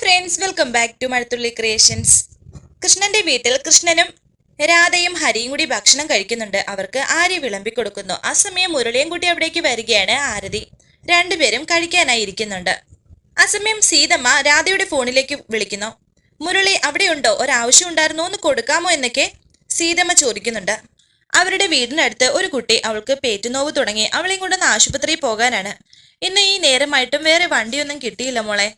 Friends welcome back to Mazhathulli creations കൃഷ്ണന്റെ വീട്ടിൽ കൃഷ്ണനും രാധയും ഹരിയും കൂടി ഭക്ഷണം കഴിക്കുന്നുണ്ട്. അവർക്ക് ആര്യ വിളമ്പി കൊടുക്കുന്നു? ആ സമയം മുരളിയും കൂട്ടി അവിടേക്ക് വരികയാണ് ആരതി. രണ്ടുപേരും കഴിക്കാനായി ഇരിക്കുന്നുണ്ട്. ആ സമയം സീതമ്മ രാധയുടെ ഫോണിലേക്ക് വിളിക്കുന്നു. മുരളി അവിടെയുണ്ടോ? ഒരാവശ്യം ഉണ്ടായിരുന്നോ? ഒന്ന് കൊടുക്കാമോ എന്നൊക്കെ സീതമ്മ ചോദിക്കുന്നുണ്ട്. അവരുടെ വീടിനടുത്ത് ഒരു കുട്ടി അവൾക്ക് പേറ്റുനോവ് തുടങ്ങി. അവളെയും കൊണ്ടൊന്ന് ആശുപത്രിയിൽ പോകാനാണ്. ഇന്ന് ഈ നേരമായിട്ടും വേറെ വണ്ടിയൊന്നും കിട്ടിയില്ല മോളെ.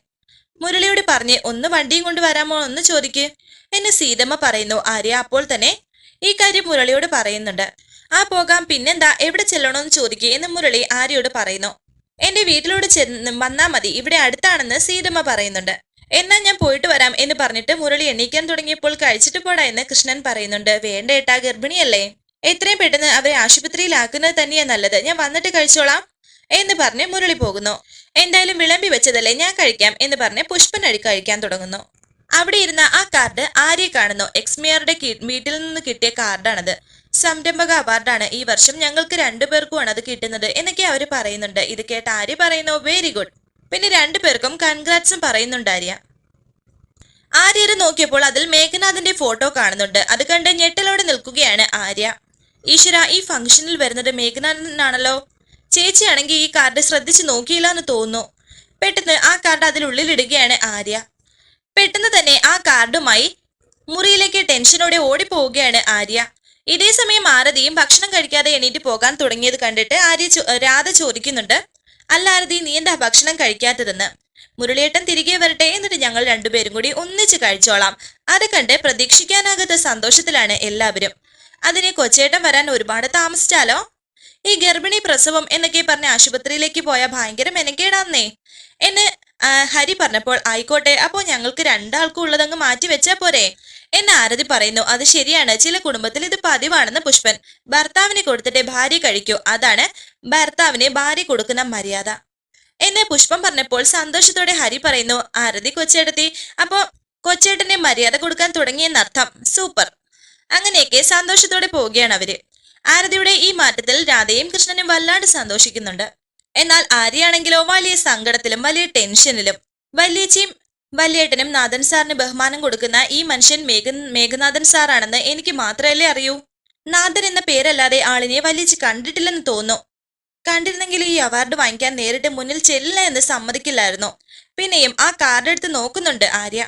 മുരളിയോട് പറഞ്ഞ് ഒന്ന് വണ്ടിയും കൊണ്ട് വരാമോ? എന്ന് ചോദിക്ക്. എന്ന് സീതമ്മ പറയുന്നു. ആര്യ അപ്പോൾ തന്നെ ഈ കാര്യം മുരളിയോട് പറയുന്നുണ്ട്. ആ പോകാം. പിന്നെന്താ? എവിടെ ചെല്ലണമെന്ന് ചോദിക്കുക എന്ന് മുരളി ആര്യോട് പറയുന്നു. എന്റെ വീട്ടിലോട് ചെന്ന് വന്നാ മതി. ഇവിടെ അടുത്താണെന്ന് സീതമ്മ പറയുന്നുണ്ട്. എന്നാ ഞാൻ പോയിട്ട് വരാം എന്ന് പറഞ്ഞിട്ട് മുരളി എണീക്കാൻ തുടങ്ങിയപ്പോൾ കഴിച്ചിട്ട് പോടാ എന്ന് കൃഷ്ണൻ പറയുന്നുണ്ട്. വേണ്ട ഏട്ടാ ഗർഭിണിയല്ലേ. എത്രയും പെട്ടെന്ന് അവരെ ആശുപത്രിയിലാക്കുന്നത് തന്നെയാ നല്ലത്. ഞാൻ വന്നിട്ട് കഴിച്ചോളാം. എന്ന് പറഞ്ഞ് മുരളി പോകുന്നു. എന്തായാലും വിളമ്പി വെച്ചതല്ലേ ഞാൻ കഴിക്കാം? എന്ന് പറഞ്ഞ് പുഷ്പൻ അഴി കഴിക്കാൻ തുടങ്ങുന്നു. അവിടെ ഇരുന്ന ആ കാർഡ് ആര്യ കാണുന്നു. എക്സ്മിയറുടെ വീട്ടിൽ നിന്ന് കിട്ടിയ കാർഡാണത്. സംരംഭക അവാർഡാണ് ഈ വർഷം. ഞങ്ങൾക്ക് രണ്ടുപേർക്കുമാണ് അത് കിട്ടുന്നത് എന്നൊക്കെ അവർ പറയുന്നുണ്ട്. ഇത് കേട്ട് ആര്യ പറയുന്നു വെരി ഗുഡ്. പിന്നെ രണ്ടുപേർക്കും കൺഗ്രാറ്റ്സും പറയുന്നുണ്ട് ആര്യ. ആര്യരെ നോക്കിയപ്പോൾ അതിൽ മേഘനാഥിന്റെ ഫോട്ടോ കാണുന്നുണ്ട്. അത് കണ്ട് ഞെട്ടലോടെ നിൽക്കുകയാണ് ആര്യ. ഈശ്വര ഈ ഫംഗ്ഷനിൽ വരുന്നത് മേഘനാഥനാണല്ലോ? ചേച്ചിയാണെങ്കിൽ ഈ കാർഡ് ശ്രദ്ധിച്ച് നോക്കിയില്ല എന്ന് തോന്നുന്നു. പെട്ടെന്ന് ആ കാർഡ് അതിലുള്ളിലിടുകയാണ് ആര്യ. പെട്ടെന്ന് തന്നെ ആ കാർഡുമായി മുറിയിലേക്ക് ടെൻഷനോടെ ഓടിപ്പോവുകയാണ് ആര്യ. ഇതേ സമയം ആരതിയും ഭക്ഷണം കഴിക്കാതെ എണീറ്റ് പോകാൻ തുടങ്ങിയത് കണ്ടിട്ട് ആര്യ രാധ ചോദിക്കുന്നുണ്ട്. അല്ല ആരതി നീ എന്താ ഭക്ഷണം കഴിക്കാത്തതെന്ന്? മുരളിയേട്ടൻ തിരികെ വരട്ടെ എന്നിട്ട് ഞങ്ങൾ രണ്ടുപേരും കൂടി ഒന്നിച്ച് കഴിച്ചോളാം. അത് കണ്ട് പ്രതീക്ഷിക്കാനാകാത്ത സന്തോഷത്തിലാണ് എല്ലാവരും. അതിന് കൊച്ചേട്ടൻ വരാൻ ഒരുപാട് താമസിച്ചാലോ? ഈ ഗർഭിണി പ്രസവം എന്നൊക്കെ പറഞ്ഞ് ആശുപത്രിയിലേക്ക് പോയ ഭയങ്കര മെനക്കേടാന്നേ. എന്ന് ഹരി പറഞ്ഞപ്പോൾ ആയിക്കോട്ടെ അപ്പോൾ ഞങ്ങൾക്ക് രണ്ടാൾക്കും ഉള്ളതങ്ങ് മാറ്റി വെച്ചാ പോരെ. എന്ന് ആരതി പറയുന്നു അത് ശരിയാണ് ചില കുടുംബത്തിൽ ഇത് പതിവാണെന്ന് പുഷ്പൻ. ഭർത്താവിനെ കൊടുത്തിട്ട് ഭാര്യ കഴിക്കൂ അതാണ് ഭർത്താവിന് ഭാര്യ കൊടുക്കുന്ന മര്യാദ. എന്ന് പുഷ്പം പറഞ്ഞപ്പോൾ സന്തോഷത്തോടെ ഹരി പറയുന്നു ആരതി കൊച്ചേട്ടത്തി അപ്പോ കൊച്ചേട്ടനെ മര്യാദ കൊടുക്കാൻ തുടങ്ങിയെന്നർത്ഥം. സൂപ്പർ. അങ്ങനെയൊക്കെ സന്തോഷത്തോടെ പോവുകയാണ് അവർ. ആരതിയുടെ ഈ മാറ്റത്തിൽ രാധയും കൃഷ്ണനും വല്ലാണ്ട് സന്തോഷിക്കുന്നുണ്ട്. എന്നാൽ ആര്യാണെങ്കിലോ വലിയ സങ്കടത്തിലും വലിയ ടെൻഷനിലും വല്യച്ചിയും വല്യേട്ടനും നാഥൻ സാറിന് ബഹുമാനം കൊടുക്കുന്ന ഈ മനുഷ്യൻ മേഘ മേഘനാഥൻ സാറാണെന്ന് എനിക്ക് മാത്രമല്ലേ അറിയൂ? നാഥൻ എന്ന പേരല്ലാതെ ആളിനെ വല്യച്ചി കണ്ടിട്ടില്ലെന്ന് തോന്നുന്നു. കണ്ടിരുന്നെങ്കിൽ ഈ അവാർഡ് വാങ്ങിക്കാൻ നേരിട്ട് മുന്നിൽ ചെല്ലില്ല എന്ന് സമ്മതിക്കില്ലായിരുന്നു. പിന്നെയും ആ കാർഡ് എടുത്ത് നോക്കുന്നുണ്ട് ആര്യ.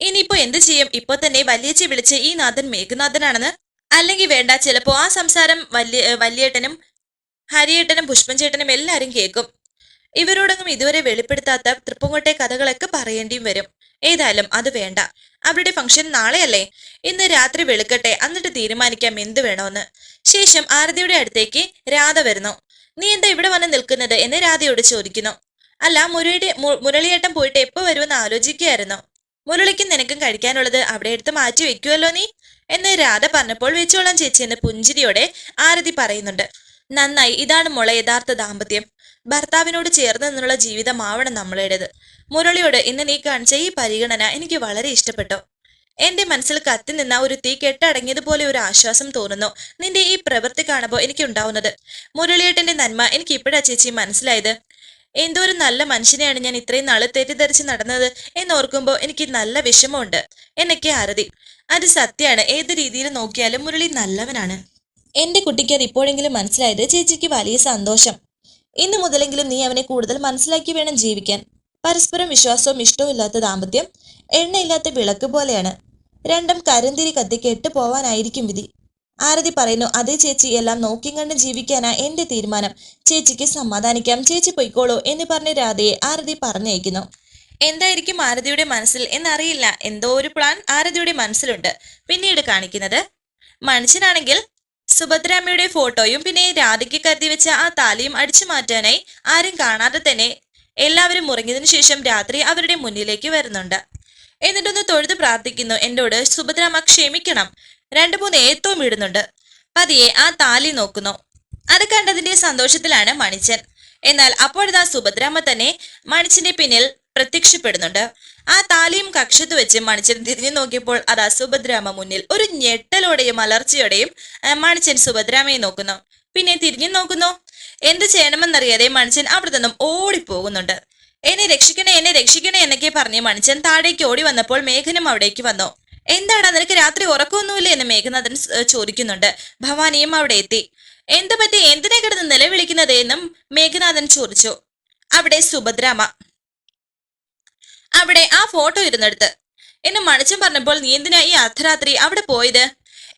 ഇനിയിപ്പോ എന്ത് ചെയ്യും? ഇപ്പൊ തന്നെ വല്യച്ചി വിളിച്ച് ഈ നാഥൻ മേഘനാഥനാണെന്ന് അല്ലെങ്കിൽ വേണ്ട. ചിലപ്പോൾ ആ സംസാരം വല്യ വല്യേട്ടനും ഹരിയേട്ടനും പുഷ്പൻ ചേട്ടനും എല്ലാരും കേൾക്കും ഇവരോടൊന്നും ഇതുവരെ വെളിപ്പെടുത്താത്ത തൃപ്പങ്കോട്ടെ കഥകളൊക്കെ പറയേണ്ടിയും വരും. ഏതായാലും അത് വേണ്ട. അവരുടെ ഫംഗ്ഷൻ നാളെയല്ലേ? ഇന്ന് രാത്രി വെളുക്കട്ടെ. എന്നിട്ട് തീരുമാനിക്കാം എന്ത് വേണോന്ന്. ശേഷം ആരതിയുടെ അടുത്തേക്ക് രാധ വരുന്നു. നീ എന്താ ഇവിടെ വന്ന് നിൽക്കുന്നത്? എന്ന് രാധയോട് ചോദിക്കുന്നു. അല്ല മുരളിയുടെ മുരളിയേട്ടൻ പോയിട്ട് എപ്പോൾ വരുമെന്ന് ആലോചിക്കുകയായിരുന്നു മുരളിക്കും നിനക്കും കഴിക്കാനുള്ളത് അവിടെ എടുത്ത് മാറ്റി വെക്കുമല്ലോ നീ? എന്ന് രാധ പറഞ്ഞപ്പോൾ വെച്ചോളാം ചേച്ചി എന്ന് പുഞ്ചിരിയോടെ ആരതി പറയുന്നുണ്ട്. നന്നായി ഇതാണ് മോളെ യഥാർത്ഥ ദാമ്പത്യം. ഭർത്താവിനോട് ചേർന്ന് നിന്നുള്ള ജീവിതമാവണം നമ്മളുടേത്. മുരളിയോട് ഇന്ന് നീ കാണിച്ച ഈ പരിഗണന എനിക്ക് വളരെ ഇഷ്ടപ്പെട്ടു. എന്റെ മനസ്സിൽ കത്തി നിന്ന ഒരു തീ കെട്ടടങ്ങിയതുപോലെ ഒരു ആശ്വാസം തോന്നുന്നു. നിന്റെ ഈ പ്രവൃത്തി കാണുമ്പോൾ എനിക്ക് ഉണ്ടാവുന്നത്. മുരളിയേട്ടന്റെ നന്മ എനിക്ക് ഇപ്പോഴാ ചേച്ചി മനസ്സിലായത്. എന്തോ ഒരു നല്ല മനുഷ്യനെയാണ് ഞാൻ ഇത്രയും നാൾ തെറ്റിദ്ധരിച്ച് നടന്നത് എന്നോർക്കുമ്പോൾ എനിക്ക് നല്ല വിഷമമുണ്ട്. എന്നൊക്കെ ആരതി. അത് സത്യമാണ് ഏത് രീതിയിൽ നോക്കിയാലും മുരളി നല്ലവനാണ്. എന്റെ കുട്ടിക്ക് അത് ഇപ്പോഴെങ്കിലും മനസ്സിലായത് ചേച്ചിക്ക് വലിയ സന്തോഷം. ഇന്ന് മുതലെങ്കിലും നീ അവനെ കൂടുതൽ മനസ്സിലാക്കി വേണം ജീവിക്കാൻ. പരസ്പരം വിശ്വാസവും ഇഷ്ടവും ഇല്ലാത്ത ദാമ്പത്യം എണ്ണയില്ലാത്ത വിളക്ക് പോലെയാണ്. രണ്ടും കരന്തിരി കത്തി കെട്ടു പോവാനായിരിക്കും വിധി. ആരതി പറയുന്നു അതേ ചേച്ചി എല്ലാം നോക്കിയും കണ്ടും ജീവിക്കാനാ എന്റെ തീരുമാനം. ചേച്ചിക്ക് സമാധാനിക്കാം. ചേച്ചി പൊയ്ക്കോളൂ എന്ന് പറഞ്ഞ് രാധയെ ആരതി പറഞ്ഞയക്കുന്നു. എന്തായിരിക്കും ആരതിയുടെ മനസ്സിൽ എന്നറിയില്ല. എന്തോ ഒരു പ്ലാൻ ആരതിയുടെ മനസ്സിലുണ്ട്. പിന്നീട് കാണിക്കുന്നത് മനുഷ്യനാണെങ്കിൽ സുഭദ്രാമ്മയുടെ ഫോട്ടോയും പിന്നെ രാധയ്ക്ക് കരുതി വെച്ച ആ താലിയും അടിച്ചു മാറ്റാനായി ആരും കാണാതെ തന്നെ എല്ലാവരും മുറങ്ങിയതിനു ശേഷം രാത്രി അവരുടെ മുന്നിലേക്ക് വരുന്നുണ്ട്. എന്നിട്ടൊന്ന് തൊഴുത് പ്രാർത്ഥിക്കുന്നു. എന്നോട് സുഭദ്രാമ്മ ക്ഷമിക്കണം. രണ്ടു മൂന്ന് ഏത്തവും ഇടുന്നുണ്ട്. പതിയെ ആ താലി നോക്കുന്നു. അത് കണ്ടതിന്റെ സന്തോഷത്തിലാണ് മണിച്ചൻ. എന്നാൽ അപ്പോഴതാ സുഭദ്രാമ്മ തന്നെ മണിച്ചന്റെ പിന്നിൽ പ്രത്യക്ഷപ്പെടുന്നുണ്ട്. ആ താലിയും കക്ഷത്ത് വെച്ച് മണിച്ചൻ തിരിഞ്ഞു നോക്കിയപ്പോൾ അതാ അസുഭദ്രാമ മുന്നിൽ ഒരു ഞെട്ടലോടെയും അലർച്ചയോടെയും മണിച്ചൻ സുഭദ്രാമയെ നോക്കുന്നു. പിന്നെ തിരിഞ്ഞു നോക്കുന്നു. എന്ത് ചെയ്യണമെന്നറിയാതെ മണിച്ചൻ അവിടെ നിന്നും ഓടിപ്പോകുന്നുണ്ട്. എന്നെ രക്ഷിക്കണേ എന്നെ രക്ഷിക്കണേ എന്നൊക്കെ പറഞ്ഞ് മണിച്ചൻ താഴേക്ക് ഓടി വന്നപ്പോൾ മേഘനും അവിടേക്ക് വന്നു. എന്താണ് നിനക്ക് രാത്രി ഉറക്കമൊന്നുമില്ലേ? എന്ന് മേഘനാഥൻ ചോദിക്കുന്നുണ്ട്. ഭവാനിയും അവിടെ എത്തി. എന്ത് പറ്റി എന്തിനെ കിടന്ന് നിലവിളിക്കുന്നത് എന്നും മേഘനാഥൻ ചോദിച്ചു. അവിടെ സുഭദ്രാമ. അവിടെ ആ ഫോട്ടോ ഇരുന്നെടുത്ത്. എന്നെ മണിച്ചൻ പറഞ്ഞപ്പോൾ നീ എന്തിനാ ഈ അർദ്ധരാത്രി അവിടെ പോയത്?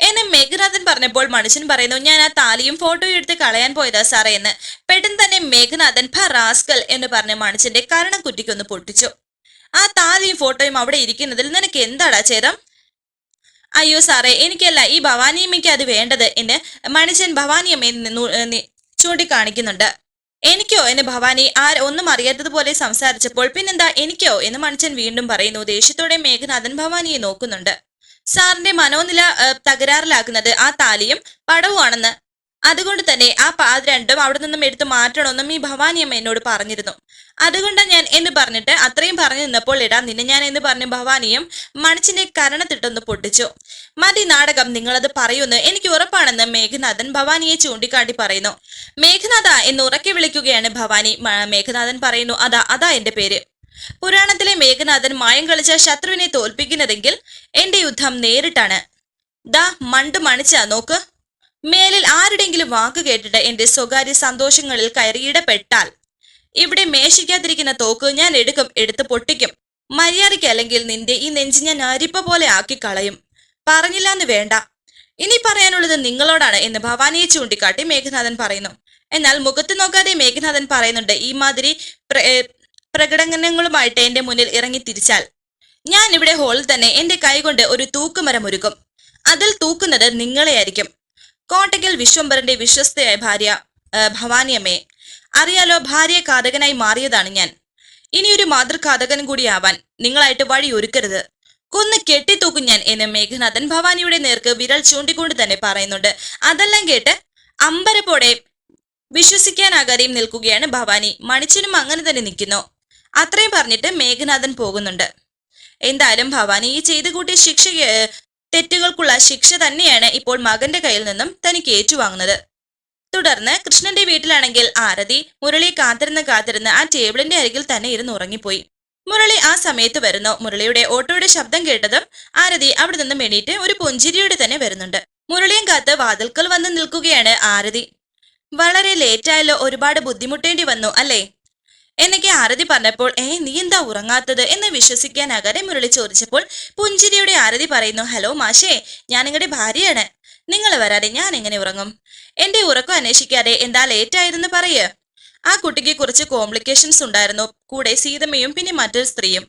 എന്നെ മേഘനാഥൻ പറഞ്ഞപ്പോൾ മനുഷ്യൻ പറയുന്നു ഞാൻ ആ താലിയും ഫോട്ടോയും എടുത്ത് കളയാൻ പോയതാ സാറേ എന്ന്. പെട്ടെന്ന് തന്നെ മേഘനാഥൻ ഭ റാസ്കൽ എന്ന് പറഞ്ഞ മനുഷ്യന്റെ കരണം കുറ്റിക്കൊന്ന് പൊട്ടിച്ചു. ആ താലിയും ഫോട്ടോയും അവിടെ ഇരിക്കുന്നതിൽ നിനക്ക് എന്താടാ ചേതം അയ്യോ സാറേ എനിക്കല്ല ഈ ഭവാനിയമ്മയ്ക്ക് അത് വേണ്ടത് എന്ന് മനുഷ്യൻ ഭവാനിയമ്മയെ ചൂണ്ടിക്കാണിക്കുന്നുണ്ട്. എനിക്കോ? എന്ന് ഭവാനി ആർ ഒന്നും അറിയാത്തതുപോലെ സംസാരിച്ചപ്പോൾ പിന്നെന്താ എനിക്കോ? എന്ന് മണിച്ചൻ വീണ്ടും പറയുന്നു. ദേഷ്യത്തോടെ മേഘനാഥൻ ഭവാനിയെ നോക്കുന്നുണ്ട്. സാറിന്റെ മനോനില തകരാറിലാക്കുന്നത് ആ താലിയും പടവുമാണെന്ന്. അതുകൊണ്ട് തന്നെ ആ പാത് രണ്ടും അവിടെ നിന്നും എടുത്തു മാറ്റണമെന്നും ഈ ഭവാനിയമ്മ എന്നോട് പറഞ്ഞിരുന്നു. അതുകൊണ്ടാ ഞാൻ എന്ന് പറഞ്ഞിട്ട് അത്രയും പറഞ്ഞു നിന്നപ്പോൾ ഇടാം നിന്നെ ഞാൻ എന്ന് പറഞ്ഞ് ഭവാനിയും മണിച്ചിന്റെ കരണത്തിട്ടൊന്ന് പൊട്ടിച്ചു. മതി നാടകം നിങ്ങളത് പറയുന്നു. എനിക്ക് ഉറപ്പാണെന്ന് മേഘനാഥൻ ഭവാനിയെ ചൂണ്ടിക്കാട്ടി പറയുന്നു. മേഘനാഥ എന്ന് ഉറക്കി വിളിക്കുകയാണ് ഭവാനി. മേഘനാഥൻ പറയുന്നു അതാ അതാ എന്റെ പേര്. പുരാണത്തിലെ മേഘനാഥൻ മായം കളിച്ച ശത്രുവിനെ തോൽപ്പിക്കുന്നതെങ്കിൽ എന്റെ യുദ്ധം നേരിട്ടാണ്. ദാ മണ്ട് മണിച്ച നോക്ക്. മേലിൽ ആരുടെങ്കിലും വാക്ക് കേട്ടിട്ട് എന്റെ സ്വകാര്യ സന്തോഷങ്ങളിൽ കയറിയിടപ്പെട്ടാൽ ഇവിടെ മേശിക്കാതിരിക്കുന്ന തോക്ക് ഞാൻ എടുക്കും എടുത്ത് പൊട്ടിക്കും. മര്യാദയ്ക്ക് അല്ലെങ്കിൽ നിന്റെ ഈ നെഞ്ച് ഞാൻ അരിപ്പ പോലെ ആക്കി കളയും പറഞ്ഞില്ലാന്ന് വേണ്ട. ഇനി പറയാനുള്ളത് നിങ്ങളോടാണ് എന്ന് ഭവാനിയെ ചൂണ്ടിക്കാട്ടി മേഘനാഥൻ പറയുന്നു. എന്നാൽ മുഖത്ത് നോക്കാതെ മേഘനാഥൻ പറയുന്നുണ്ട് ഈ മാതിരി പ്രകടനങ്ങളുമായിട്ട് എന്റെ മുന്നിൽ ഇറങ്ങി തിരിച്ചാൽ ഞാൻ ഇവിടെ ഹോളിൽ തന്നെ എന്റെ കൈകൊണ്ട് ഒരു തൂക്കുമരം ഒരുക്കും. അതിൽ തൂക്കുന്നത് നിങ്ങളെയായിരിക്കും. കോട്ടയ്ക്കൽ വിശ്വംഭരന്റെ വിശ്വസ്തയായ ഭാര്യ ഭവാനിയമ്മയെ അറിയാലോ ഭാര്യ കാതകനായി മാറിയതാണ് ഞാൻ. ഇനിയൊരു കൂടി കൂടിയാവാൻ നിങ്ങളായിട്ട് വഴി ഒരുക്കരുത്. കൊന്ന് കെട്ടിത്തൂക്കും ഞാൻ എന്ന് മേഘനാഥൻ ഭവാനിയുടെ നേർക്ക് വിരൽ ചൂണ്ടിക്കൊണ്ട് തന്നെ പറയുന്നുണ്ട്. അതെല്ലാം കേട്ട് അമ്പരപ്പോടെ വിശ്വസിക്കാനാകാതെയും നിൽക്കുകയാണ് ഭവാനി. മണിച്ചനും അങ്ങനെ തന്നെ നിൽക്കുന്നു. അത്രയും പറഞ്ഞിട്ട് മേഘനാഥൻ പോകുന്നുണ്ട്. എന്തായാലും ഭവാനി ഈ ചെയ്തു കൂട്ടിയ ശിക്ഷ തെറ്റുകൾക്കുള്ള ശിക്ഷ തന്നെയാണ് ഇപ്പോൾ മകന്റെ കയ്യിൽ നിന്നും തനിക്ക് ഏറ്റുവാങ്ങുന്നത്. തുടർന്ന് കൃഷ്ണന്റെ വീട്ടിലാണെങ്കിൽ ആരതി മുരളി കാത്തിരുന്ന് കാത്തിരുന്ന് ആ ടേബിളിന്റെ അരികിൽ തന്നെ ഇരുന്ന് ഉറങ്ങിപ്പോയി. മുരളി ആ സമയത്ത് വരുന്നു. മുരളിയുടെ ഓട്ടോയുടെ ശബ്ദം കേട്ടതും ആരതി അവിടെ നിന്നും എണീറ്റ് ഒരു പുഞ്ചിരിയോടെ തന്നെ വരുന്നുണ്ട്. മുരളിയും കാത്ത് വാതിൽക്കൽ വന്ന് നിൽക്കുകയാണ് ആരതി. വളരെ ലേറ്റായല്ലോ ഒരുപാട് ബുദ്ധിമുട്ടേണ്ടി വന്നു അല്ലേ? എന്നൊക്കെ ആരതി പറഞ്ഞപ്പോൾ ഏ നീ എന്താ ഉറങ്ങാത്തത്? എന്ന് വിശ്വസിക്കാനാകാതെ മുരളി ചോദിച്ചപ്പോൾ പുഞ്ചിരിയുടെ ആരതി പറയുന്നു ഹലോ മാഷേ ഞാൻ നിങ്ങളുടെ ഭാര്യയാണ്. നിങ്ങൾ വരാതെ ഞാൻ എങ്ങനെ ഉറങ്ങും? എന്റെ ഉറക്കം അന്വേഷിക്കാതെ എന്താ ലേറ്റായിരുന്നു പറയ്. ആ കുട്ടിക്ക് കുറച്ച് കോംപ്ലിക്കേഷൻസ് ഉണ്ടായിരുന്നു. കൂടെ സീതമ്മയും പിന്നെ മറ്റൊരു സ്ത്രീയും.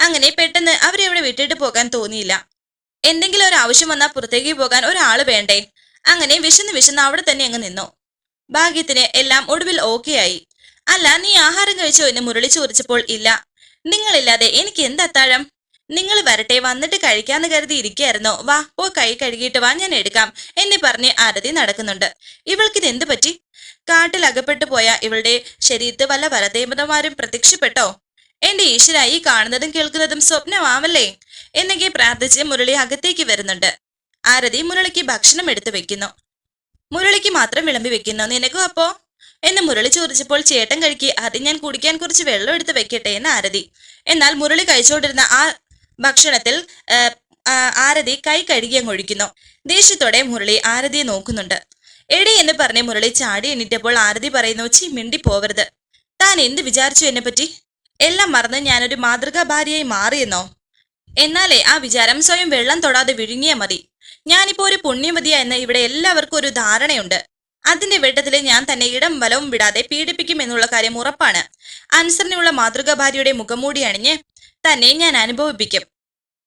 അങ്ങനെ പെട്ടെന്ന് അവരെ ഇവിടെ വിട്ടിട്ട് പോകാൻ തോന്നിയില്ല. എന്തെങ്കിലും ഒരു ആവശ്യം വന്നാൽ പുറത്തേക്ക് പോകാൻ ഒരാൾ വേണ്ടേ? അങ്ങനെ വിശന്ന് വിശന്ന് അവിടെ തന്നെ അങ്ങ് നിന്നു. ഭാഗ്യത്തിന് എല്ലാം ഒടുവിൽ ഓക്കെ ആയി. അല്ല നീ ആഹാരം കഴിച്ചോ എന്ന് മുരളി ചോദിച്ചപ്പോൾ ഇല്ല. നിങ്ങളില്ലാതെ എനിക്ക് എന്ത് അത്താഴം നിങ്ങൾ വരട്ടെ വന്നിട്ട് കഴിക്കാന്ന് കരുതി ഇരിക്കായിരുന്നു വാ പോ കൈ കഴുകിയിട്ട് വാ ഞാൻ എടുക്കാം എന്നെ പറഞ്ഞ് ആരതി നടക്കുന്നുണ്ട്. ഇവൾക്കിത് എന്ത് പറ്റി? കാട്ടിൽ അകപ്പെട്ടു പോയ ഇവളുടെ ശരീരത്ത് വല്ല വരദേവതമാരും പ്രത്യക്ഷപ്പെട്ടോ? എന്റെ ഈശ്വര ഈ കാണുന്നതും കേൾക്കുന്നതും സ്വപ്നമാവല്ലേ? എന്നൊക്കെ പ്രാർത്ഥിച്ച് മുരളി അകത്തേക്ക് വരുന്നുണ്ട്. ആരതി മുരളിക്ക് ഭക്ഷണം എടുത്തു വെക്കുന്നു. മുരളിക്ക് മാത്രം വിളമ്പി വെക്കുന്നു. നിനക്കും അപ്പോ? എന്ന് മുരളി ചോദിച്ചപ്പോൾ ചേട്ടൻ കഴുകി അത് ഞാൻ കുടിക്കാൻ കുറച്ച് വെള്ളം എടുത്ത് വെക്കട്ടെ എന്ന് ആരതി. എന്നാൽ മുരളി കഴിച്ചുകൊണ്ടിരുന്ന ആ ഭക്ഷണത്തിൽ ആരതി കൈ കഴുകി അങ്ങ് ഒഴിക്കുന്നു. ദേഷ്യത്തോടെ മുരളി ആരതിയെ നോക്കുന്നുണ്ട്. എടി എന്ന് പറഞ്ഞ് മുരളി ചാടി എണീറ്റപ്പോൾ ആരതി പറയുന്നു ചി മിണ്ടി പോവരുത്. താൻ എന്ത് വിചാരിച്ചു എന്നെ പറ്റി? എല്ലാം മറന്ന് ഞാനൊരു മാതൃകാ ഭാര്യയായി മാറിയെന്നോ? എന്നാലേ ആ വിചാരം സ്വയം വെള്ളം തൊടാതെ വിഴുങ്ങിയാ മതി. ഞാനിപ്പോ ഒരു പുണ്യമതിയ എന്ന് ഇവിടെ എല്ലാവർക്കും ഒരു ധാരണയുണ്ട്. അതിന്റെ വെട്ടത്തിൽ ഞാൻ തന്നെ ഇടം വലവും വിടാതെ പീഡിപ്പിക്കും എന്നുള്ള കാര്യം ഉറപ്പാണ്. അനുസരണയുള്ള മാതൃകാ ഭാര്യയുടെ മുഖംമൂടി അണിഞ്ഞ് തന്നെ ഞാൻ അനുഭവിപ്പിക്കും.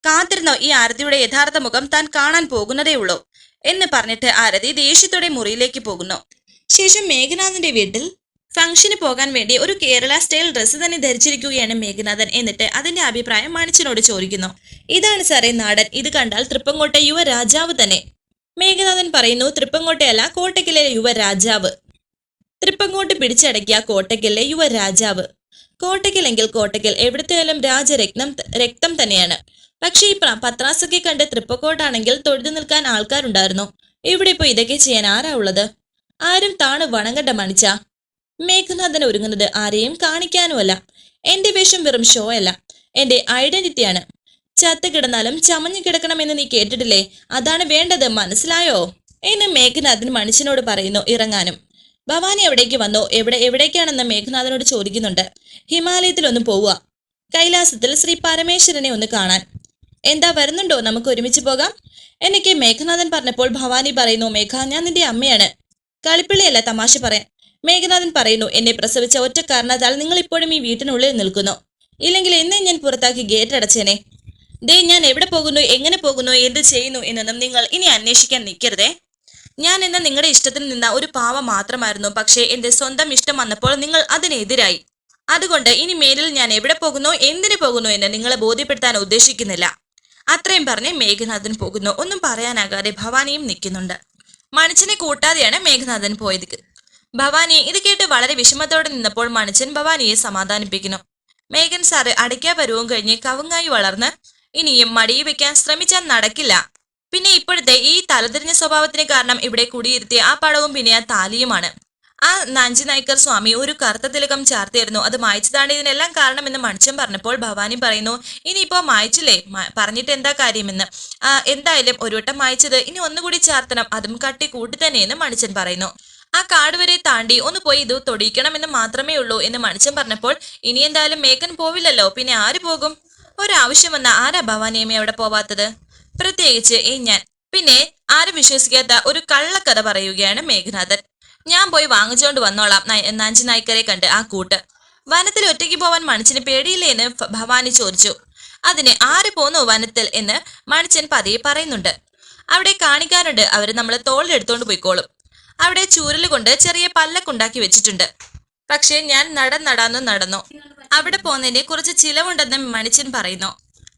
കാത്തിരുന്നോ ഈ ആരതിയുടെ യഥാർത്ഥ മുഖം താൻ കാണാൻ പോകുന്നതേ ഉള്ളൂ. എന്ന് പറഞ്ഞിട്ട് ആരതി ദേഷ്യത്തോടെ മുറിയിലേക്ക് പോകുന്നു. ശേഷം മേഘനാഥന്റെ വീട്ടിൽ ഫംഗ്ഷന് പോകാൻ വേണ്ടി ഒരു കേരള സ്റ്റൈൽ ഡ്രസ്സ് തന്നെ ധരിച്ചിരിക്കുകയാണ് മേഘനാഥൻ എന്നിട്ട് അതിന്റെ അഭിപ്രായം മണിച്ചനോട് ചോദിക്കുന്നു. ഇതാണ് സാറേ നാടൻ ഇത് കണ്ടാൽ തൃപ്പങ്കോട്ടെ യുവ രാജാവ് തന്നെ. മേഘനാഥൻ പറയുന്നു തൃപ്പങ്കോട്ടയല്ല കോട്ടയ്ക്കലെ യുവ രാജാവ് തൃപ്പങ്കോട്ട് പിടിച്ചടക്കിയ കോട്ടയ്ക്കലിലെ യുവ രാജാവ് കോട്ടയ്ക്കലെങ്കിൽ കോട്ടയ്ക്കൽ എവിടത്തെയാലും രാജരത്നം രക്തം തന്നെയാണ്. പക്ഷേ ഈ പത്രാസൊക്കെ കണ്ട് തൃപ്പക്കോട്ടാണെങ്കിൽ തൊഴുതു നിൽക്കാൻ ആൾക്കാരുണ്ടായിരുന്നു. ഇവിടെ ഇപ്പൊ ഇതൊക്കെ ചെയ്യാൻ ആരാ ഉള്ളത്? ആരും താണ് വണങ്ങണ്ട മണിച്ച. മേഘനാഥൻ ഒരുങ്ങുന്നത് ആരെയും കാണിക്കാനുമല്ല. എന്റെ വേഷം വെറും ഷോ അല്ല. എന്റെ ഐഡന്റിറ്റിയാണ് ചത്ത് കിടന്നാലും ചമഞ്ഞു കിടക്കണമെന്ന് നീ കേട്ടിട്ടില്ലേ? അതാണ് വേണ്ടത്. മനസ്സിലായോ? എന്ന് മേഘനാഥൻ മനുഷ്യനോട് പറയുന്നു ഇറങ്ങാനും. ഭവാനി എവിടേക്ക് വന്നോ. എവിടെ എവിടേക്കാണെന്ന് മേഘനാഥനോട് ചോദിക്കുന്നുണ്ട്. ഹിമാലയത്തിലൊന്ന് പോവുക. കൈലാസത്തിൽ ശ്രീ പരമേശ്വരനെ ഒന്ന് കാണാൻ. എന്താ വരുന്നുണ്ടോ? നമുക്ക് ഒരുമിച്ച് പോകാം. എന്നൊക്കെ മേഘനാഥൻ പറഞ്ഞപ്പോൾ ഭവാനി പറയുന്നു മേഘ ഞാൻ നിന്റെ അമ്മയാണ്. കളിപ്പിള്ളിയല്ല തമാശ പറയാൻ. മേഘനാഥൻ പറയുന്നു എന്നെ പ്രസവിച്ച ഒറ്റ കാരണത്താൽ നിങ്ങൾ ഇപ്പോഴും ഈ വീട്ടിനുള്ളിൽ നിൽക്കുന്നു. ഇല്ലെങ്കിൽ എന്നെ ഞാൻ പുറത്താക്കി ഗേറ്റ് അടച്ചേനെ. ദേ ഞാൻ എവിടെ പോകുന്നു? എങ്ങനെ പോകുന്നു? എന്ത് ചെയ്യുന്നു? എന്നൊന്നും നിങ്ങൾ ഇനി അന്വേഷിക്കാൻ നിൽക്കരുതേ. ഞാൻ എന്ന നിങ്ങളുടെ ഇഷ്ടത്തിൽ നിന്ന ഒരു പാവ മാത്രമായിരുന്നു. പക്ഷേ എന്റെ സ്വന്തം ഇഷ്ടം വന്നപ്പോൾ നിങ്ങൾ അതിനെതിരായി. അതുകൊണ്ട് ഇനി മേലിൽ ഞാൻ എവിടെ പോകുന്നു? എന്തിനു പോകുന്നു എന്ന് നിങ്ങളെ ബോധ്യപ്പെടുത്താൻ ഉദ്ദേശിക്കുന്നില്ല. അത്രയും പറഞ്ഞ് മേഘനാഥൻ പോകുന്നു. ഒന്നും പറയാനാകാതെ ഭവാനിയും നിൽക്കുന്നുണ്ട്. മണിച്ചനെ കൂട്ടാതെയാണ് മേഘനാഥൻ പോയത്. ഭവാനി ഇത് കേട്ട് വളരെ വിഷമത്തോടെ നിന്നപ്പോൾ മണിച്ചൻ ഭവാനിയെ സമാധാനിപ്പിക്കുന്നു. മേഘൻ സാറ് അടയ്ക്കാ പരുവവും കഴിഞ്ഞ് കവുങ്ങായി വളർന്ന് ഇനിയും മടിയിൽ വെക്കാൻ ശ്രമിച്ചാൽ നടക്കില്ല. പിന്നെ ഇപ്പോഴത്തെ ഈ തലതിരിഞ്ഞ സ്വഭാവത്തിന് കാരണം ഇവിടെ കുടിയിരുത്തിയ ആ പടവും പിന്നെ ആ താലിയുമാണ്. ആ നാഞ്ചി നായ്ക്കർ സ്വാമി ഒരു കറുത്ത തിലകം ചാർത്തിയായിരുന്നു. അത് മായച്ചതാണ് ഇതിനെല്ലാം കാരണമെന്ന് മണിച്ചൻ പറഞ്ഞപ്പോൾ ഭവാനി പറയുന്നു ഇനിയിപ്പോ മായച്ചില്ലേ? പറഞ്ഞിട്ട് എന്താ കാര്യമെന്ന്? എന്തായാലും ഒരു വട്ടം മായച്ചത് ഇനി ഒന്നുകൂടി ചാർത്തണം. അതും കട്ടി കൂട്ടി തന്നെയെന്ന് മണിച്ചൻ പറയുന്നു. ആ കാട് വരെ താണ്ടി ഒന്ന് പോയി ഇത് തൊടിയിക്കണമെന്ന് മാത്രമേ ഉള്ളൂ എന്ന് മണിച്ചൻ പറഞ്ഞപ്പോൾ ഇനി എന്തായാലും മേക്കൻ പോവില്ലല്ലോ. പിന്നെ ആര് പോകും? ഒരാവശ്യം വന്ന ആരാ ഭവാനിയമ്മ അവിടെ പോവാത്തത്? പ്രത്യേകിച്ച് ഈ ഞാൻ. പിന്നെ ആരും വിശ്വസിക്കാത്ത ഒരു കള്ളക്കഥ പറയുകയാണ് മേഘനാഥൻ. ഞാൻ പോയി വാങ്ങിച്ചുകൊണ്ട് വന്നോളാം നഞ്ചു നായ്ക്കരെ കണ്ട് ആ കൂട്ട്. വനത്തിൽ ഒറ്റയ്ക്ക് പോവാൻ മണിച്ചിന് പേടിയില്ലേ എന്ന് ഭവാനി ചോദിച്ചു. അതിന് ആര് പോന്നു വനത്തിൽ എന്ന് മണിച്ചൻ പതിയെ പറയുന്നുണ്ട്. അവിടെ കാണിക്കാനുണ്ട് അവർ നമ്മളെ തോളിലെടുത്തോണ്ട് പോയിക്കോളും. അവിടെ ചൂരൽ കൊണ്ട് ചെറിയ പല്ലക്കുണ്ടാക്കി വെച്ചിട്ടുണ്ട്. പക്ഷേ ഞാൻ നടന്നടാന്നു നടന്നു അവിടെ പോകുന്നതിന് കുറച്ച് ചിലവുണ്ടെന്ന് മണിച്ചൻ പറയുന്നു.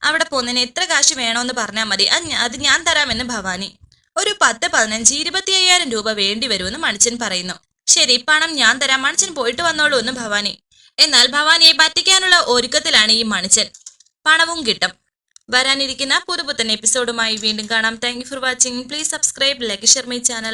അവിടെ പോകുന്നതിന് എത്ര കാശ് വേണമെന്ന് പറഞ്ഞാൽ മതി അത് ഞാൻ തരാമെന്ന് ഭവാനി. ഒരു പത്ത് പതിനഞ്ച് ഇരുപത്തി അയ്യായിരം രൂപ വേണ്ടി വരുമെന്ന് മണിച്ചൻ പറയുന്നു. ശരി പണം ഞാൻ തരാം. മണിച്ചൻ പോയിട്ട് വന്നോളൂ എന്ന് ഭവാനി. എന്നാൽ ഭവാനിയെ പറ്റിക്കാനുള്ള ഒരുക്കത്തിലാണ് ഈ മണിച്ചൻ. പണവും കിട്ടും. വരാനിരിക്കുന്ന പുതുപുത്തൻ എപ്പിസോഡുമായി വീണ്ടും കാണാം. Thank for watching please subscribe like share my channel